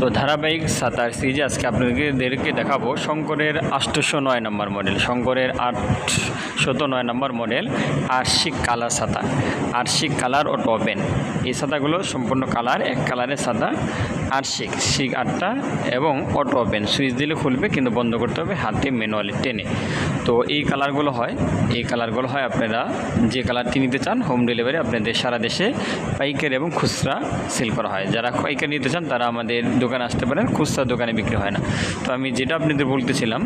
তো ধারাবাহিক সাতার সিরিজে আজকে আপনাদেরকে দেখাবো শঙ্করের আটশোশো নয় নম্বর মডেল, শঙ্করের আটশত নয় নম্বর মডেল, আর্শিক কালার সাতা। আর্শিক কালার ও টপেন। এই সাতাগুলো সম্পূর্ণ কালার, এক কালারের সাদা আর্শিক, শিক আটটা এবং অটো ওপেন সুইচ দিলে খুলবে, কিন্তু বন্ধ করতে হবে হাতে ম্যানুয়ালি টেনে। তো এই কালারগুলো হয়, এই কালারগুলো হয় আপনারা যে কালারটি নিতে চান, হোম ডেলিভারি আপনাদের সারা দেশে পাইকারি এবং খুচরা সেল করা হয়। যারা পাইকারি নিতে চান, তারা আমাদের দোকানে আসতে পারেন, খুচরা দোকানে বিক্রি হয় না। তো আমি যেটা আপনাদের বলতেছিলাম,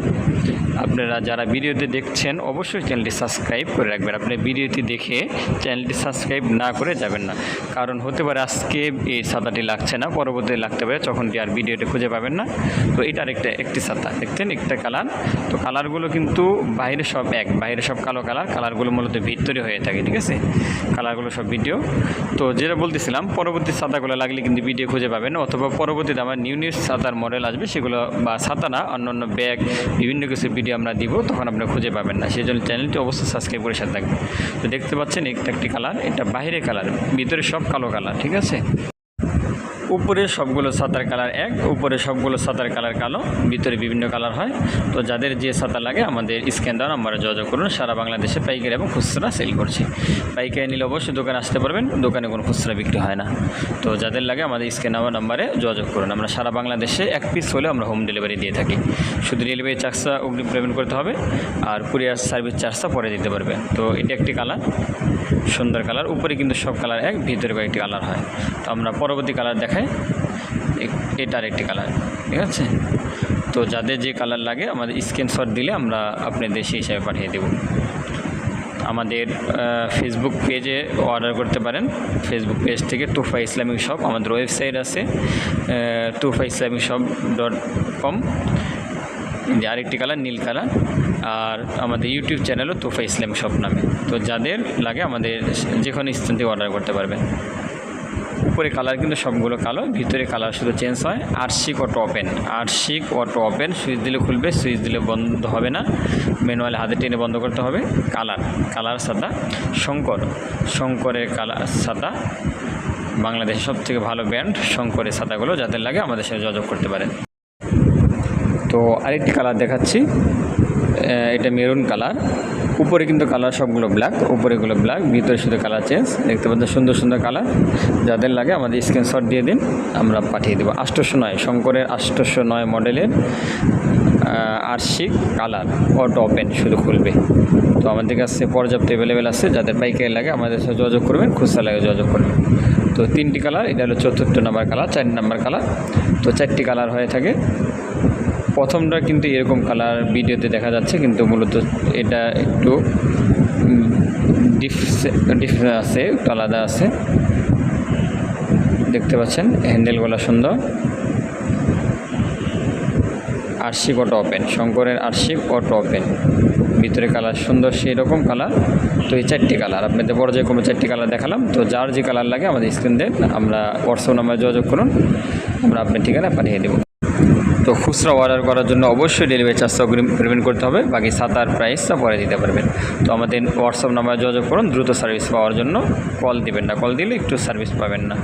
আপনারা যারা ভিডিওতে দেখছেন, অবশ্যই চ্যানেলটি সাবস্ক্রাইব করে রাখবেন। আপনি ভিডিওটি দেখে চ্যানেলটি সাবস্ক্রাইব না করে যাবেন না। কারণ হতে পারে আজকে এই সাদাটি লাগছে না, পরবর্তীতে লাগতে পারে, তখন কি আর ভিডিওটি খুঁজে পাবেন না? তো এটা আরেকটা, একটি সাদা, দেখছেন? একটা কালার। তো কালারগুলো কিন্তু বাইরে সব এক, বাইরে সব কালো কালার। কালারগুলো মূলত ভিতরে হয়ে থাকে, ঠিক আছে? কালারগুলো সব ভিডিও। তো যেটা বলতেছিলাম, পরবর্তী সাদাগুলো লাগলে কিন্তু ভিডিও খুঁজে পাবেন, অথবা পরবর্তীতে আমার নিউ নিউ সাতার মডেল আসবে, সেগুলো বা সাতা না, অন্য অন্য ব্যাগ বিভিন্ন কিছু ভিডিও আমরা দিব, তখন আপনি খুঁজে পাবেন না। সেই জন্য চ্যানেলটি অবশ্যই সাবস্ক্রাইব করে সাথে থাকবেন। তো দেখতে পাচ্ছেন, একটা, একটি কালার এটা বাইরে কালার ভিতরে সব কালো কালার ঠিক আছে? উপরে সবগুলো সাতার কালার এক, উপরে সবগুলো সাতার কালার কালো, ভিতরে বিভিন্ন কালার হয়। তো যাদের যে সাতা লাগে আমাদের স্ক্যান দেওয়া নাম্বারে যোগাযোগ করুন। সারা বাংলাদেশে পাইকারি এবং খুচরা সেল করছি। পাইকারি নিলে অবশ্যই দোকানে আসতে পারবেন, দোকানে কোনো খুচরা বিক্রি হয় না। তো যাদের লাগে আমাদের স্ক্যান দেওয়া নাম্বারে যোগাযোগ করুন। আমরা সারা বাংলাদেশে এক পিস হলেও আমরা হোম ডেলিভারি দিয়ে থাকি। শুধু ডেলিভারি চার্জটা অগ্রিম পেমেন্ট করতে হবে আর কুরিয়ার সার্ভিস চার্জটা পরে দিতে পারবেন। তো এটা একটি কালার সুন্দর কালার উপরে কিন্তু সব কালার এক, ভিতরে কয়েকটি কালার হয়। তো আমরা পরবর্তী কালার দেখাই। এটার একটি কালার ঠিক আছে? তো যাদের যে কালার লাগে, আমাদের স্ক্রিনশট দিলে আমরা আপনাদের সেই হিসাবে পাঠিয়ে দেব। আমাদের ফেসবুক পেজে অর্ডার করতে পারেন। ফেসবুক পেজ থেকে তুফা ইসলামিক শপ আমাদের ওয়েবসাইট আছে Tuhfa Islamic shop dot com যে আরেকটি কালার নীল কালার আর আমাদের ইউটিউব চ্যানেলও তোফা ইসলামিক শপ নামে। তো যাদের লাগে আমাদের যে কোনো স্থান থেকে অর্ডার করতে পারবেন। উপরে কালার কিন্তু সবগুলো কালো, ভিতরে কালার শুধু চেঞ্জ হয়। আর্শিক অটো ওপেন আর্শিক অটো ওপেন সুইচ দিলে খুলবে, সুইচ দিলে বন্ধ হবে না। ম্যানুয়ালি হাতে টেনে বন্ধ করতে হবে। কালার কালার সাদা, শঙ্কর, শঙ্করের কালার সাদা। বাংলাদেশের সবথেকে ভালো ব্র্যান্ড শঙ্করের সাদাগুলো যাদের লাগে আমাদের সাথে যোগাযোগ করতে পারেন। তো আরেকটি কালার দেখাচ্ছি। এটা মেরুন কালার। উপরে কিন্তু কালার সবগুলো ব্ল্যাক উপরেগুলো ব্ল্যাক ভিতরে শুধু কালার চেঞ্জ দেখতে পাচ্ছেন সুন্দর সুন্দর কালার যাদের লাগে আমাদের স্ক্রিনশট দিয়ে দিন, আমরা পাঠিয়ে দেবো। আষ্টশো নয়, শঙ্করের আষ্টশো নয় মডেলের আর্শিক কালার অটো ওপেন শুধু খুলবে। তো আমাদের কাছে পর্যাপ্ত অ্যাভেলেবেল আছে। যাদের পাইকারি লাগে আমাদের সাথে যোগাযোগ করবেন, খুচরা লাগে যোগাযোগ করবেন। তো তিনটি কালার এটা হলো চতুর্থ নাম্বার কালার চার নাম্বার কালার তো চারটি কালার হয়ে থাকে। প্রথমটা কিন্তু এরকম কালার ভিডিওতে দেখা যাচ্ছে, কিন্তু মূলত এটা একটু ডিফ ডিফ আছে, একটু আলাদা আছে। দেখতে পাচ্ছেন হ্যান্ডেলগুলো সুন্দর। আরশিক অটো ওপেন শঙ্করের আরশিক অটো ওপেন ভিতরে কালার সুন্দর সেই রকম কালার তো এই চারটি কালার আপনাদের বড় যে কোনো চারটি কালার দেখালাম, তো যার যে কালার লাগে আমাদের স্ক্রিন দেন আমরা হোয়াটসঅ্যাপ নাম্বারে যোগাযোগ করুন, আমরা আপনার ঠিকানা পাঠিয়ে দেবো। তো খুচরা অর্ডার করার জন্য অবশ্যই ডেলিভারি চার্জটা অগ্রিম পেমেন্ট করতে হবে। বাকি সাতার প্রাইসটা পরে দিতে পারবেন। তো আমাদের হোয়াটসঅ্যাপ নাম্বারে যোগাযোগ করুন, দ্রুত সার্ভিস পাওয়ার জন্য কল দিবেন না। কল দিলে একটু সার্ভিস পাবেন না।